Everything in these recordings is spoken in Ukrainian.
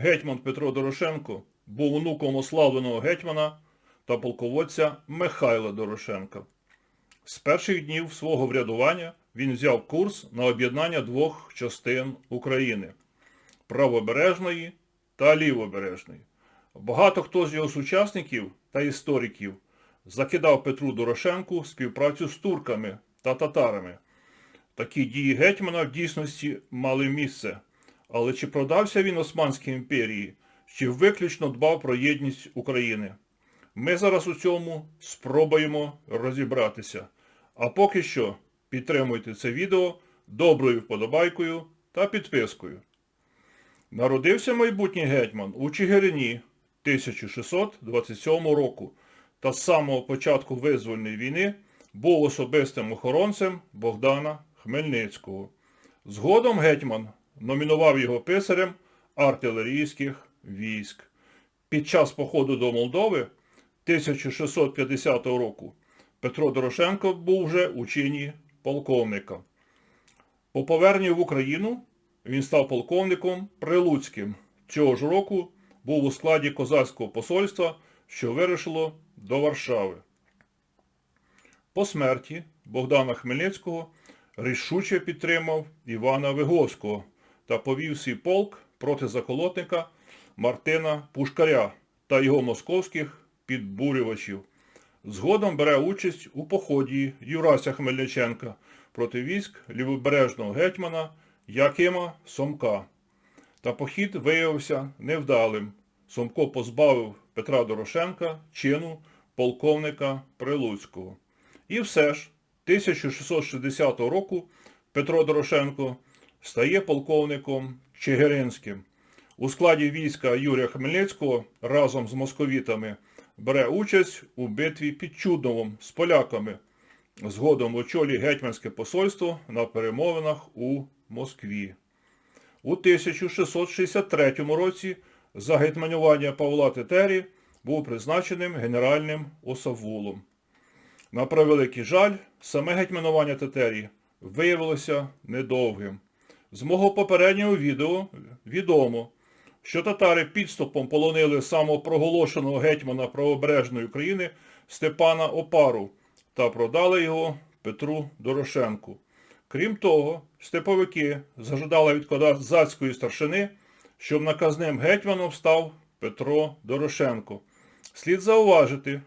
Гетьман Петро Дорошенко був онуком ославленого гетьмана та полководця Михайла Дорошенка. З перших днів свого врядування він взяв курс на об'єднання двох частин України правобережної та лівобережної. Багато хто з його сучасників та істориків закидав Петру Дорошенку співпрацю з турками та татарами. Такі дії гетьмана в дійсності мали місце. Але чи продався він Османській імперії, чи виключно дбав про єдність України? Ми зараз у цьому спробуємо розібратися. А поки що підтримуйте це відео доброю вподобайкою та підпискою. Народився майбутній гетьман у Чигирині 1627 року та з самого початку визвольної війни був особистим охоронцем Богдана Хмельницького. Згодом гетьман номінував його писарем артилерійських військ. Під час походу до Молдови 1650 року Петро Дорошенко був вже у чині полковника. По поверненню в Україну він став полковником Прилуцьким. Цього ж року був у складі козацького посольства, що вирушило до Варшави. По смерті Богдана Хмельницького рішуче підтримав Івана Виговського та повів свій полк проти заколотника Мартина Пушкаря та його московських підбурювачів. Згодом бере участь у поході Юрася Хмельниченка проти військ лівобережного гетьмана Якима Сомка. Та похід виявився невдалим. Сомко позбавив Петра Дорошенка чину полковника Прилуцького. І все ж 1660 року Петро Дорошенко стає полковником Чигиринським. У складі війська Юрія Хмельницького разом з московітами бере участь у битві під Чудновом з поляками. Згодом очолює гетьманське посольство на перемовинах у Москві. У 1663 році за гетьманювання Павла Тетері був призначеним генеральним осавулом. На превеликий жаль, саме гетьманування Тетері виявилося недовгим. З мого попереднього відео відомо, що татари підступом полонили самопроголошеного гетьмана правобережної України Степана Опару та продали його Петру Дорошенку. Крім того, степовики зажадали від козацької старшини, щоб наказним гетьманом став Петро Дорошенко. Слід зауважити,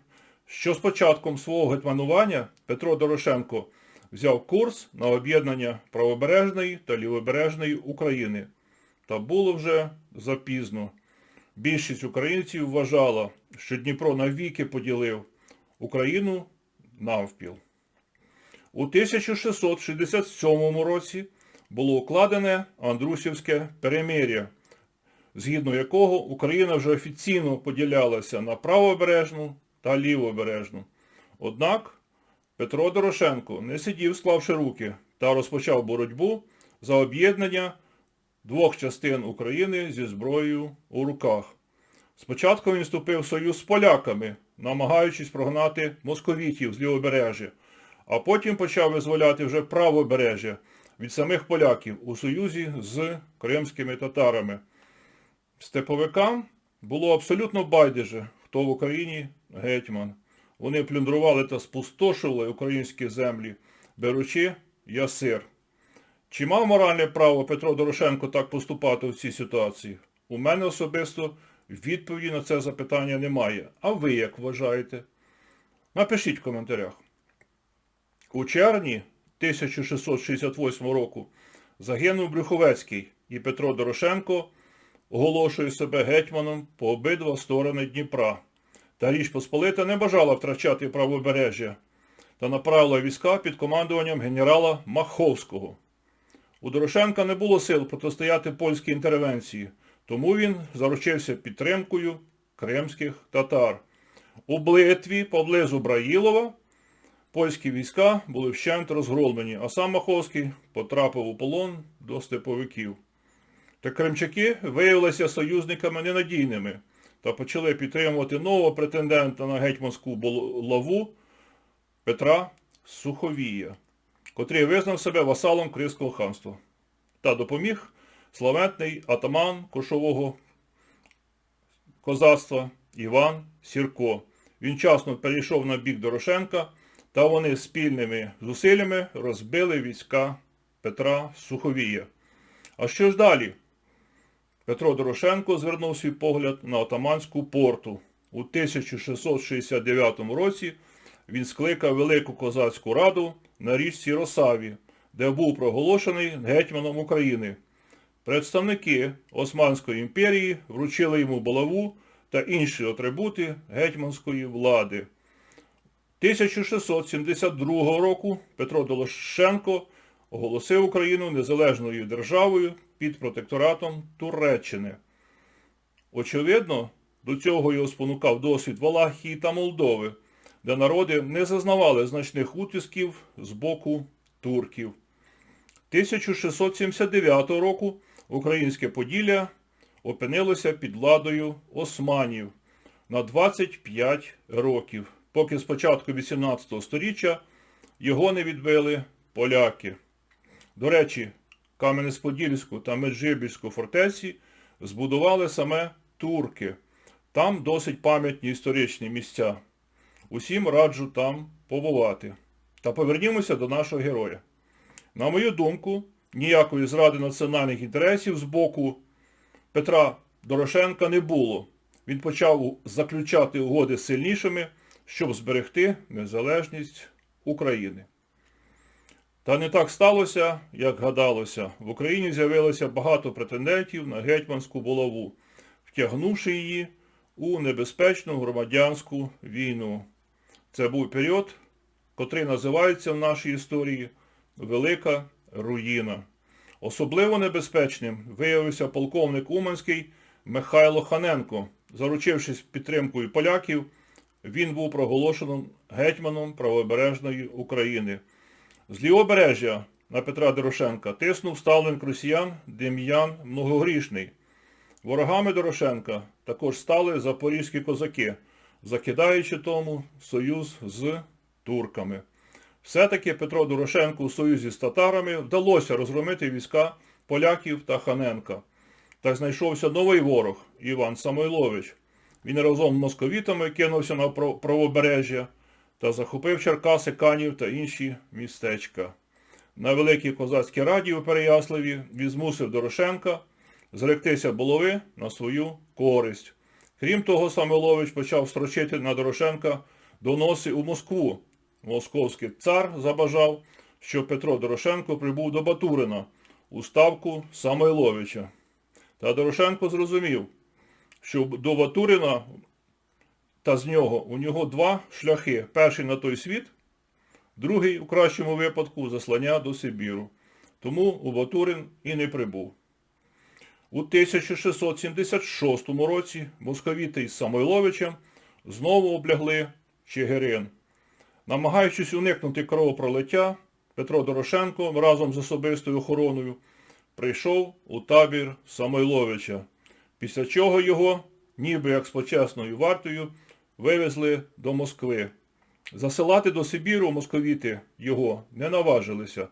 що з початком свого гетьманування Петро Дорошенко взяв курс на об'єднання правобережної та лівобережної України. Та було вже запізно. Більшість українців вважала, що Дніпро навіки поділив Україну навпіл. У 1667 році було укладене Андрусівське перемир'я, згідно якого Україна вже офіційно поділялася на правобережну та лівобережну. Однак Петро Дорошенко не сидів, склавши руки, та розпочав боротьбу за об'єднання двох частин України зі зброєю у руках. Спочатку він вступив в союз з поляками, намагаючись прогнати московітів з лівобережжя, а потім почав визволяти вже правобережжя від самих поляків у союзі з кримськими татарами. Степовикам було абсолютно байдуже, хто в Україні гетьман. Вони плюндрували та спустошували українські землі, беручи ясир. Чи мав моральне право Петро Дорошенко так поступати в цій ситуації? У мене особисто відповіді на це запитання немає. А ви як вважаєте? Напишіть в коментарях. У червні 1668 року загинув Брюховецький і Петро Дорошенко оголошує себе гетьманом по обидва сторони Дніпра. Та Річ Посполита не бажала втрачати правобережжя та направила війська під командуванням генерала Маховського. У Дорошенка не було сил протистояти польській інтервенції, тому він заручився підтримкою кримських татар. У Блитві поблизу Браїлова польські війська були вщент розгромлені, а сам Маховський потрапив у полон до степовиків. Та кримчаки виявилися союзниками ненадійними та почали підтримувати нового претендента на гетьманську булаву Петра Суховія, котрий визнав себе васалом Кримського ханства та допоміг славетний атаман Кошового козацтва Іван Сірко. Він часно перейшов на бік Дорошенка, та вони спільними зусиллями розбили війська Петра Суховія. А що ж далі? Петро Дорошенко звернув свій погляд на отаманську порту. У 1669 році він скликав Велику козацьку раду на річці Росаві, де був проголошений гетьманом України. Представники Османської імперії вручили йому булаву та інші атрибути гетьманської влади. 1672 року Петро Дорошенко оголосив Україну незалежною державою під протекторатом Туреччини. Очевидно, до цього його спонукав досвід Валахії та Молдови, де народи не зазнавали значних утисків з боку турків. 1679 року українське Поділля опинилося під владою османів на 25 років, поки з початку 18 століття його не відбили поляки. До речі, Кам'янець-Подільську та Меджибірську фортеці збудували саме турки. Там досить пам'ятні історичні місця. Усім раджу там побувати. Та повернімося до нашого героя. На мою думку, ніякої зради національних інтересів з боку Петра Дорошенка не було. Він почав заключати угоди з сильнішими, щоб зберегти незалежність України. Та не так сталося, як гадалося. В Україні з'явилося багато претендентів на гетьманську булаву, втягнувши її у небезпечну громадянську війну. Це був період, котрий називається в нашій історії Велика Руїна. Особливо небезпечним виявився полковник Уманський Михайло Ханенко. Заручившись підтримкою поляків, він був проголошеним гетьманом правобережної України. З лівобережжя на Петра Дорошенка тиснув ставленик росіян Дем'ян Многогрішний. Ворогами Дорошенка також стали запорізькі козаки, закидаючи тому союз з турками. Все-таки Петро Дорошенко у союзі з татарами вдалося розгромити війська поляків та Ханенка. Так знайшовся новий ворог Іван Самойлович. Він разом з московітами кинувся на правобережжя та захопив Черкаси, Канів та інші містечка. На Великій козацькій раді у Переяславі він змусив Дорошенка зректися булави на свою користь. Крім того, Самойлович почав строчити на Дорошенка доноси у Москву. Московський цар забажав, щоб Петро Дорошенко прибув до Батурина у ставку Самойловича. Та Дорошенко зрозумів, що до Батурина та з нього у нього два шляхи. Перший на той світ, другий, у кращому випадку, заслання до Сибіру. Тому у Батурин і не прибув. У 1676 році московіти із Самойловичем знову облягли Чигирин. Намагаючись уникнути кровопролиття, Петро Дорошенко разом з особистою охороною прийшов у табір Самойловича, після чого його, ніби як з почесною вартою, вивезли до Москви. Засилати до Сибіру московіти його не наважилися.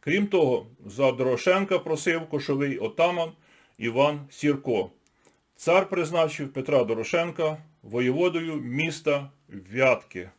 Крім того, за Дорошенка просив кошовий отаман Іван Сірко. Цар призначив Петра Дорошенка воєводою міста Вятки.